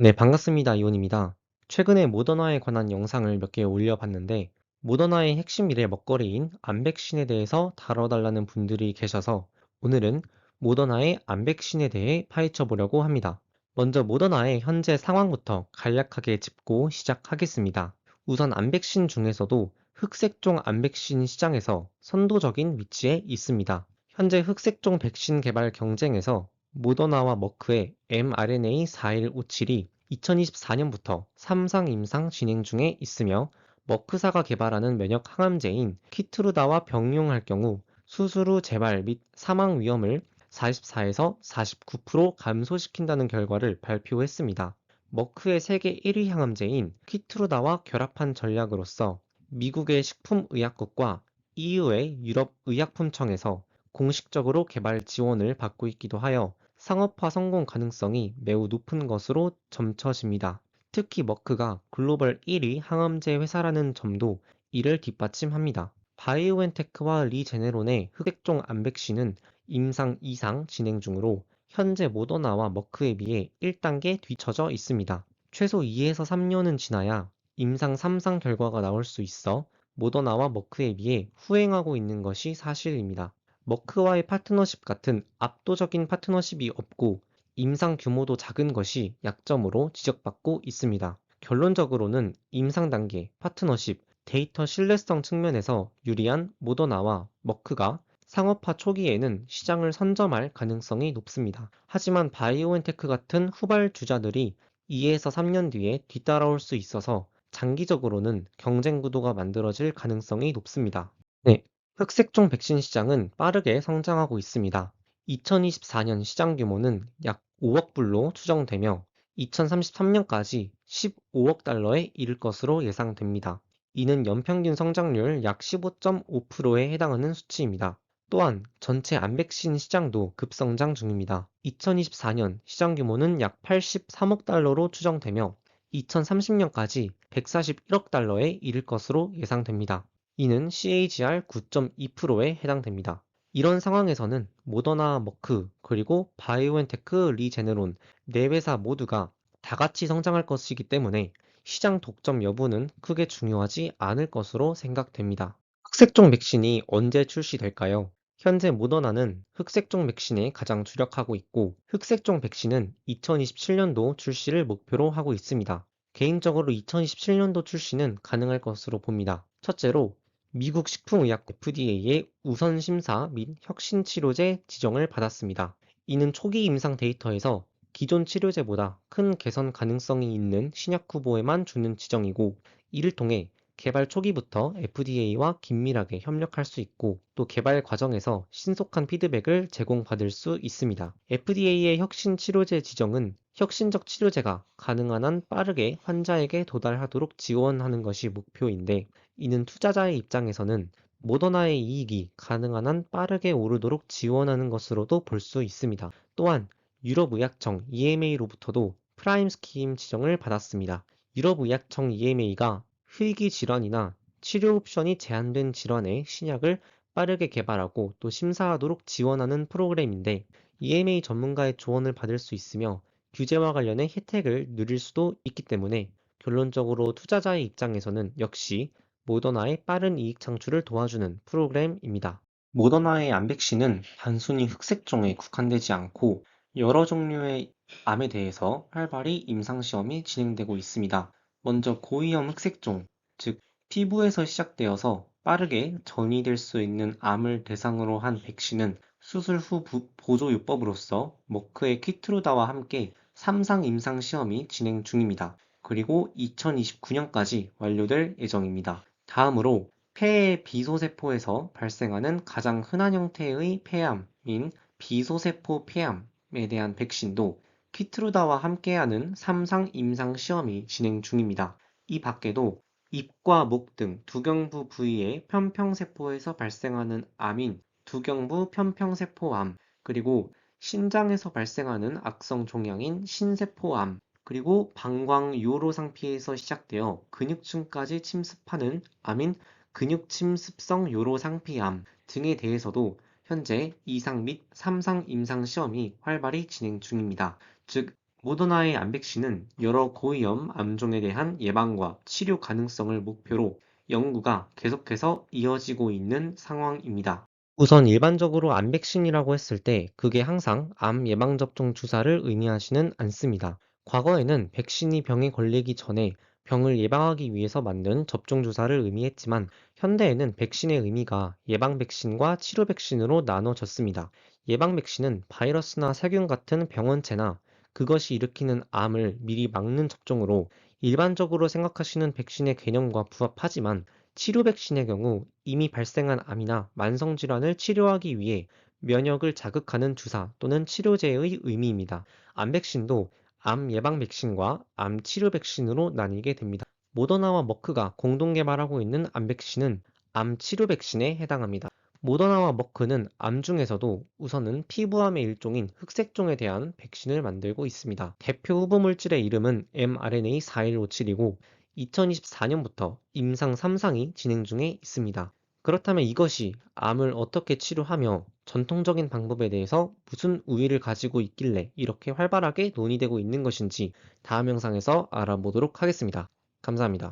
네, 반갑습니다. 이온입니다. 최근에 모더나에 관한 영상을 몇 개 올려봤는데, 모더나의 핵심 미래 먹거리인 암백신에 대해서 다뤄달라는 분들이 계셔서 오늘은 모더나의 암백신에 대해 파헤쳐 보려고 합니다. 먼저 모더나의 현재 상황부터 간략하게 짚고 시작하겠습니다. 우선 암백신 중에서도 흑색종 암백신 시장에서 선도적인 위치에 있습니다. 현재 흑색종 백신 개발 경쟁에서 모더나와 머크의 mRNA-4157이 2024년부터 3상 임상 진행 중에 있으며 머크사가 개발하는 면역 항암제인 키트루다와 병용할 경우 수술 후 재발 및 사망 위험을 44에서 49% 감소시킨다는 결과를 발표했습니다. 머크의 세계 1위 항암제인 키트루다와 결합한 전략으로서 미국의 식품의약국과 EU의 유럽의약품청에서 공식적으로 개발 지원을 받고 있기도 하여 상업화 성공 가능성이 매우 높은 것으로 점쳐집니다. 특히 머크가 글로벌 1위 항암제 회사라는 점도 이를 뒷받침합니다. 바이오엔테크와 리제네론의 흑액종 암백신은 임상 2상 진행 중으로 현재 모더나와 머크에 비해 1단계 뒤처져 있습니다. 최소 2에서 3년은 지나야 임상 3상 결과가 나올 수 있어 모더나와 머크에 비해 후행하고 있는 것이 사실입니다. 머크와의 파트너십 같은 압도적인 파트너십이 없고 임상 규모도 작은 것이 약점으로 지적받고 있습니다. 결론적으로는 임상 단계, 파트너십, 데이터 신뢰성 측면에서 유리한 모더나와 머크가 상업화 초기에는 시장을 선점할 가능성이 높습니다. 하지만 바이오엔테크 같은 후발주자들이 2에서 3년 뒤에 뒤따라올 수 있어서 장기적으로는 경쟁 구도가 만들어질 가능성이 높습니다. 네, 흑색종 백신 시장은 빠르게 성장하고 있습니다. 2024년 시장 규모는 약 5억 불로 추정되며 2033년까지 15억 달러에 이를 것으로 예상됩니다. 이는 연평균 성장률 약 15.5%에 해당하는 수치입니다. 또한 전체 암백신 시장도 급성장 중입니다. 2024년 시장 규모는 약 83억 달러로 추정되며 2030년까지 141억 달러에 이를 것으로 예상됩니다. 이는 CAGR 9.2%에 해당됩니다. 이런 상황에서는 모더나 머크 그리고 바이오엔테크 리제네론 네 회사 모두가 다 같이 성장할 것이기 때문에 시장 독점 여부는 크게 중요하지 않을 것으로 생각됩니다. 흑색종 백신이 언제 출시될까요? 현재 모더나는 흑색종 백신에 가장 주력하고 있고 흑색종 백신은 2027년도 출시를 목표로 하고 있습니다. 개인적으로 2027년도 출시는 가능할 것으로 봅니다. 첫째로 미국 식품의약 FDA의 우선 심사 및 혁신 치료제 지정을 받았습니다. 이는 초기 임상 데이터에서 기존 치료제보다 큰 개선 가능성이 있는 신약 후보에만 주는 지정이고 이를 통해 개발 초기부터 FDA와 긴밀하게 협력할 수 있고 또 개발 과정에서 신속한 피드백을 제공받을 수 있습니다. FDA의 혁신 치료제 지정은 혁신적 치료제가 가능한 한 빠르게 환자에게 도달하도록 지원하는 것이 목표인데 이는 투자자의 입장에서는 모더나의 이익이 가능한 한 빠르게 오르도록 지원하는 것으로도 볼 수 있습니다. 또한 유럽의약청 EMA로부터도 프라임 스킴 지정을 받았습니다. 유럽의약청 EMA가 희귀 질환이나 치료 옵션이 제한된 질환의 신약을 빠르게 개발하고 또 심사하도록 지원하는 프로그램인데 EMA 전문가의 조언을 받을 수 있으며 규제와 관련해 혜택을 누릴 수도 있기 때문에 결론적으로 투자자의 입장에서는 역시 모더나의 빠른 이익 창출을 도와주는 프로그램입니다. 모더나의 암 백신은 단순히 흑색종에 국한되지 않고 여러 종류의 암에 대해서 활발히 임상시험이 진행되고 있습니다. 먼저 고위험 흑색종, 즉 피부에서 시작되어서 빠르게 전이될 수 있는 암을 대상으로 한 백신은 수술 후 보조요법으로서 머크의 키트루다와 함께 3상 임상 시험이 진행 중입니다. 그리고 2029년까지 완료될 예정입니다. 다음으로 폐의 비소세포에서 발생하는 가장 흔한 형태의 폐암인 비소세포 폐암에 대한 백신도 키트루다와 함께하는 3상 임상 시험이 진행 중입니다. 이 밖에도 입과 목 등 두경부 부위의 편평세포에서 발생하는 암인 두경부 편평세포암, 그리고 신장에서 발생하는 악성 종양인 신세포암, 그리고 방광 요로상 피에서 시작되어 근육층까지 침습하는 암인 근육침습성 요로상피암 등에 대해서도 현재 2상 및 3상 임상 시험이 활발히 진행 중입니다. 즉 모더나의 암 백신은 여러 고위험 암종에 대한 예방과 치료 가능성을 목표로 연구가 계속해서 이어지고 있는 상황입니다. 우선 일반적으로 암 백신이라고 했을 때 그게 항상 암 예방접종 주사를 의미하지는 않습니다. 과거에는 백신이 병에 걸리기 전에 병을 예방하기 위해서 만든 접종 주사를 의미했지만 현대에는 백신의 의미가 예방 백신과 치료 백신으로 나눠졌습니다. 예방 백신은 바이러스나 세균 같은 병원체나 그것이 일으키는 암을 미리 막는 접종으로 일반적으로 생각하시는 백신의 개념과 부합하지만 치료 백신의 경우 이미 발생한 암이나 만성 질환을 치료하기 위해 면역을 자극하는 주사 또는 치료제의 의미입니다. 암 백신도 암 예방 백신과 암 치료 백신으로 나뉘게 됩니다. 모더나와 머크가 공동 개발하고 있는 암 백신은 암 치료 백신에 해당합니다. 모더나와 머크는 암 중에서도 우선은 피부암의 일종인 흑색종에 대한 백신을 만들고 있습니다. 대표 후보 물질의 이름은 mRNA-4157이고 2024년부터 임상 3상이 진행 중에 있습니다. 그렇다면 이것이 암을 어떻게 치료하며 전통적인 방법에 대해서 무슨 우위를 가지고 있길래 이렇게 활발하게 논의되고 있는 것인지 다음 영상에서 알아보도록 하겠습니다. 감사합니다.